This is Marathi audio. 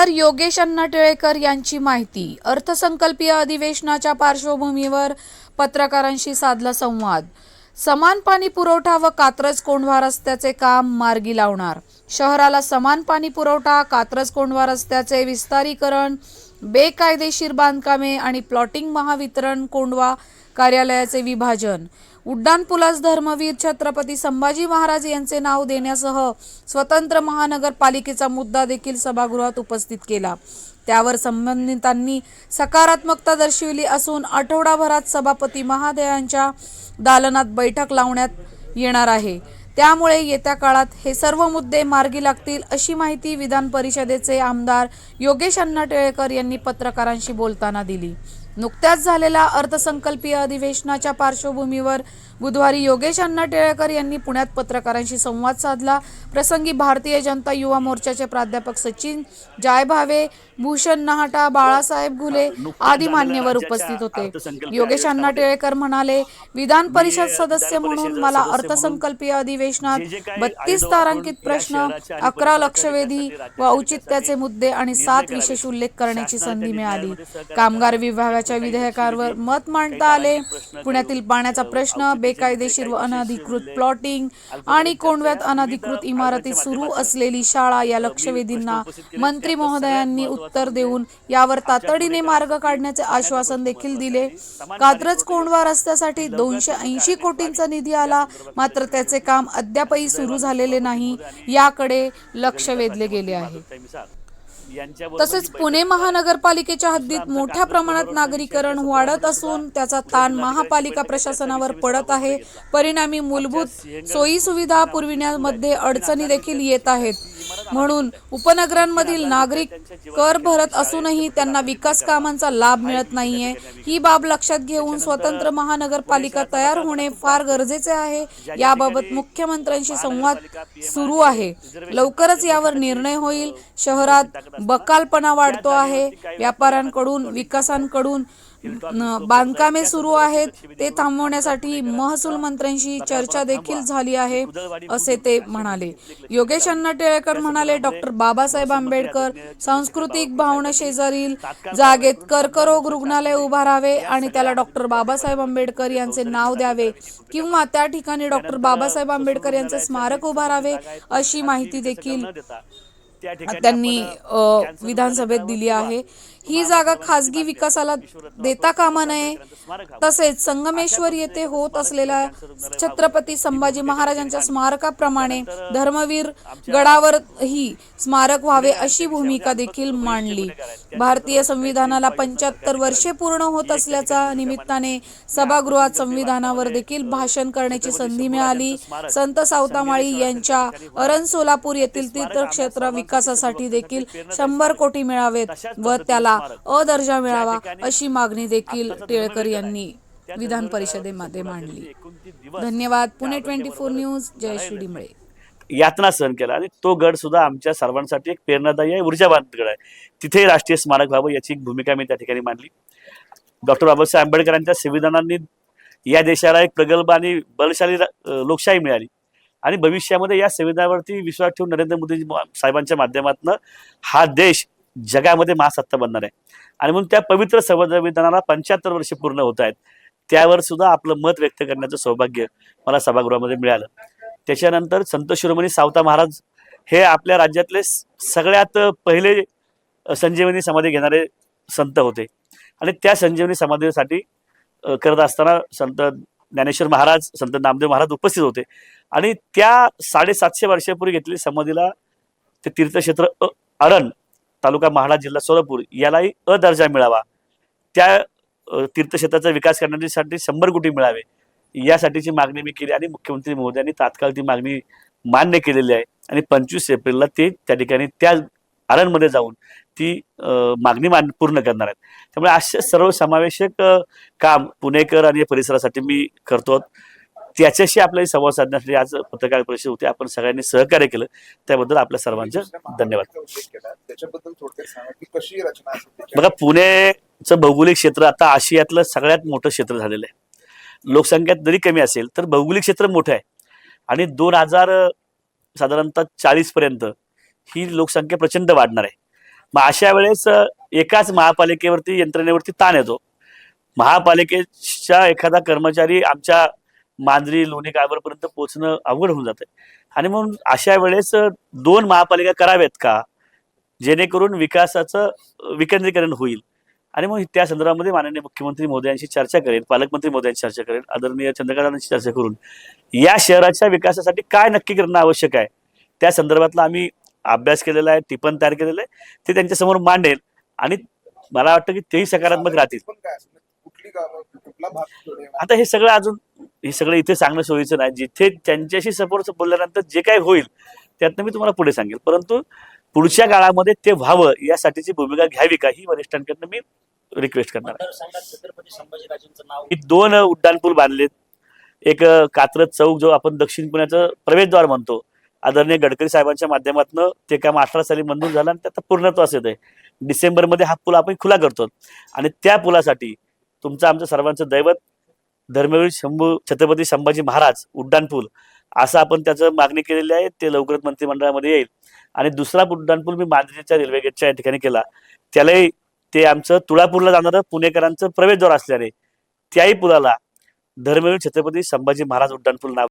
आमदार योगेश अण्णा टिळेकर यांची माहिती. अर्थसंकल्पीय अधिवेशनाच्या पार्श्वभूमीवर पत्रकारांशी साधला संवाद. समान पाणी पुरवठा व कात्रज कोंढवा रस्त्याचे काम मार्गी लावणार. शहराला समान पाणी पुरवठा कात्रज कोंढवा रस्त्याचे विस्तारीकरण बेकायदेशीर बांधकामे आणि प्लॉटिंग महावितरण कोंडवा कार्यालयाचे विभाजन. उड्डाण पुलास धर्मवीर छत्रपती संभाजी महाराज यांचे नाव देण्यासह स्वतंत्र महानगरपालिकेचा मुद्दा देखील सभागृहात उपस्थित केला. त्यावर संबंधितांनी सकारात्मकता दर्शविली असून आठवडाभरात सभापती महादयांच्या दालनात बैठक लावण्यात येणार आहे. त्यामुळे येत्या काळात हे सर्व मुद्दे मार्गी लागतील अशी माहिती विधान परिषदेचे आमदार योगेश अण्णा टिळेकर यांनी पत्रकारांशी बोलताना दिली. नुकत्याच झालेल्या अर्थसंकल्पीय अधिवेशनाच्या पार्श्वभूमीवर बुधवारी योगेश अण्णा टिळेकर यांनी पुण्यात पत्रकारांशी संवाद साधला. प्रसंगी भारतीय जनता युवा मोर्चाचे प्राध्यापक सचिन जायभावे भूषण नहाटा बाळासाहेब घुले आदी मान्यवर उपस्थित होते. योगेश अण्णा टिळेकर म्हणाले विधान परिषद सदस्य म्हणून मला अर्थसंकल्पीय अधिवेशनात बत्तीस तारांकित प्रश्न अकरा लक्षवेधी व औचित्याचे मुद्दे आणि सात विशेष उल्लेख करण्याची संधी मिळाली. कामगार विभागाच्या विधेयकावर मत मांडता आले. पुण्यातील पाण्याचा प्रश्न बेकायदेशीर व अनधिकृत प्लॉटिंग आणि कोंडव्यात अनधिकृत इमारतीत सुरू असलेली शाळा या लक्षवेधींना मंत्री महोदयांनी उत्तर देऊन यावर तातडीने मार्ग काढण्याचे आश्वासन देखील दिले. कात्रज कोंडवा रस्त्यासाठी दोनशे ऐंशी कोटींचा निधी आला. मात्र त्याचे काम अद्यापही सुरू झालेले नाही. याकडे लक्ष वेधले गेले आहे. तसेच पुणे महानगरपालिकेच्या हद्दीत मोठ्या प्रमाणात नागरीकरण वाढत असून त्याचा ताण महापालिका प्रशासनावर पडत आहे. परिणामी मूलभूत सोयी सुविधा पुरविण्यामध्ये अडचणी देखील येत आहेत. म्हणून उपनगरांमधील नागरिक कर भरत असूनही त्यांना विकास कामांचा लाभ मिळत नाहीये. ही बाब लक्षात घेऊन स्वतंत्र महानगरपालिका तयार होणे फार गरजेचे आहे. याबाबत मुख्यमंत्र्यांशी संवाद सुरू आहे. लवकरच यावर निर्णय होईल. शहरात बकालपणा वाढतो आहे. व्यापाऱ्यांकडून विकासांकडून बांधकामे सुरू आहेत. ते थांबवण्यासाठी महसूल मंत्र्यांशी चर्चा देखील झाली आहे असे ते म्हणाले. योगेश अण्णा टिळेकर म्हणाले डॉक्टर बाबासाहेब आंबेडकर सांस्कृतिक भावना शेजारील जागेत कर्करोग रुग्णालय उभारावे आणि त्याला डॉक्टर बाबासाहेब आंबेडकर यांचे नाव द्यावे किंवा त्या ठिकाणी डॉक्टर बाबासाहेब आंबेडकर यांचे स्मारक उभारावे अशी माहिती देखील त्यांनी विधानसभेत दिली आहे. ही जागा खासगी विकासाला देता कामा नये. तसेच संगमेश्वर येथे होत असलेल्या छत्रपती संभाजी महाराजांच्या स्मारकाप्रमाणे धर्मवीर गडावरही स्मारक व्हावे अशी भूमिका देखील मांडली. भारतीय संविधानाला पंच्याहत्तर वर्षे पूर्ण होत असल्याच्या निमित्ताने सभागृहात संविधानावर देखील भाषण करण्याची संधी मिळाली. संत सावतामाळी यांच्या अरण सोलापूर येथील तीर्थक्षेत्र विकासासाठी देखील शंभर कोटी मिळावेत व त्याला अ दर्जा मिळावा अशी मागणी देखील टिळकर यांनी विधान परिषदेमध्ये मांडली. धन्यवाद. Pune twenty four news. जय श्री डिंबळे. यातना सहन केला आणि तो गड सुद्धा आमच्या सर्वांसाठी एक प्रेरणादायी आहे ऊर्जावान गड आहे. तिथे राष्ट्रीय स्मारक व्हावं याची एक भूमिका मी त्या ठिकाणी मांडली. डॉक्टर बाबासाहेब आंबेडकरांच्या संविधानांनी या देशाला एक प्रगल्भ आणि बलशाली लोकशाही मिळाली. आणि भविष्यामध्ये या संविधानावरती विश्वास ठेवून नरेंद्र मोदी साहेबांच्या माध्यमातून हा देश जगामध्ये महासत्ता बनणार आहे. आणि म्हणून त्या पवित्र संविधानाला पंच्याहत्तर वर्ष पूर्ण होत आहेत. त्यावर सुद्धा आपलं मत व्यक्त करण्याचं सौभाग्य मला सभागृहामध्ये मिळालं. त्याच्यानंतर संत शिरोमणी सावता महाराज हे आपल्या राज्यातले सगळ्यात पहिले संजीवनी समाधी घेणारे संत होते. आणि त्या संजीवनी समाधीसाठी करत असताना संत ज्ञानेश्वर महाराज संत नामदेव महाराज उपस्थित होते. आणि त्या साडेसातशे वर्षापूर्वी घेतलेली समाधीला ते तीर्थक्षेत्र अ अरण तालुका महाडा जिल्हा सोलापूर यालाही अ दर्जा मिळावा. त्या तीर्थक्षेत्राचा विकास करण्यासाठी शंभर कोटी मिळावे. यासाठीची मागणी मी केली आणि मुख्यमंत्री महोदयांनी तात्काळ ती मागणी मान्य केलेली आहे. आणि पंचवीस एप्रिलला ते त्या ठिकाणी त्या आरणमध्ये जाऊन ती मागणी मान पूर्ण करणार आहेत. त्यामुळे असे सर्व समावेशक काम पुणेकर आणि परिसरासाठी मी करतो. त्याच्याशी आपल्याला संवाद साधण्यासाठी आज पत्रकार परिषद होती. आपण सगळ्यांनी सहकार्य केलं. त्याबद्दल आपल्या सर्वांचे धन्यवाद? बघा पुणेचं भौगोलिक क्षेत्र आता आशियातलं सगळ्यात मोठं क्षेत्र झालेलं आहे. लोकसंख्या जरी कमी असेल तर भौगोलिक क्षेत्र मोठं आहे. आणि दोन हजार साधारणतः चाळीस पर्यंत ही लोकसंख्या प्रचंड वाढणार आहे. मग अशा वेळेस एकाच महापालिकेवरती यंत्रणेवरती ताण येतो. महापालिकेच्या एखादा कर्मचारी आमच्या मांजरी लोणी कायबरपर्यंत पोहोचणं अवघड होऊन जाते आणि म्हणून अशा वेळेस दोन महापालिका कराव्यात का? जेणेकरून विकासाचं विकेंद्रीकरण होईल. आणि मग त्या संदर्भामध्ये माननीय मुख्यमंत्री मोदयांशी चर्चा करेल पालकमंत्री मोदयांशी चर्चा करेल आदरणीय चंद्रकांतांशी चर्चा करून. या शहराच्या विकासासाठी काय नक्की करणं आवश्यक आहे? त्या संदर्भातला आम्ही अभ्यास केलेला आहे टिपण तयार केलेलं आहे. ते त्यांच्यासमोर मांडेल आणि मला वाटतं की तेही सकारात्मक राहतील. पण काय असेल कुठली गावं कुठला भाग थोडे आता हे सगळं अजून हे सगळं इथे सांगणं सोयीचं नाही. जिथे त्यांच्याशी सपोर्ट बोलल्यानंतर जे काही होईल त्यातनं मी तुम्हाला पुढे सांगेल. परंतु पुढच्या काळामध्ये ते व्हावं यासाठीची भूमिका घ्यावी का ही वरिष्ठांकडनं मी रिक्वेस्ट करणार आहे. मतदारसंघात छत्रपती संभाजीराजेंचं नाव मी दोन उड्डाणपूल बांधलेत. एक कात्रज चौक जो आपण दक्षिण पुण्याचं प्रवेशद्वार म्हणतो आदरणीय गडकरी साहेबांच्या माध्यमातून ते काम अठरा साली मंजूर झालं आणि त्याचा पूर्णत्वास येत आहे डिसेंबरमध्ये हा पूल आपण खुला करतो. आणि त्या पुलासाठी तुमचं आमचं सर्वांचं दैवत धर्मवीर शंभू छत्रपती संभाजी महाराज उड्डाणपूल असं आपण त्याचं मागणी केलेली आहे. ते लवकरच मंत्रिमंडळामध्ये येईल. आणि दुसरा उड्डाणपूल मी मांजरीच्या रेल्वे गेटच्या या ठिकाणी केला. त्यालाही ते आमचं तुळापूरला जाणारं पुणेकरांचं प्रवेशद्वार असल्याने त्याही पुलाला धर्मवीर छत्रपती संभाजी महाराज उड्डाणपूल नाव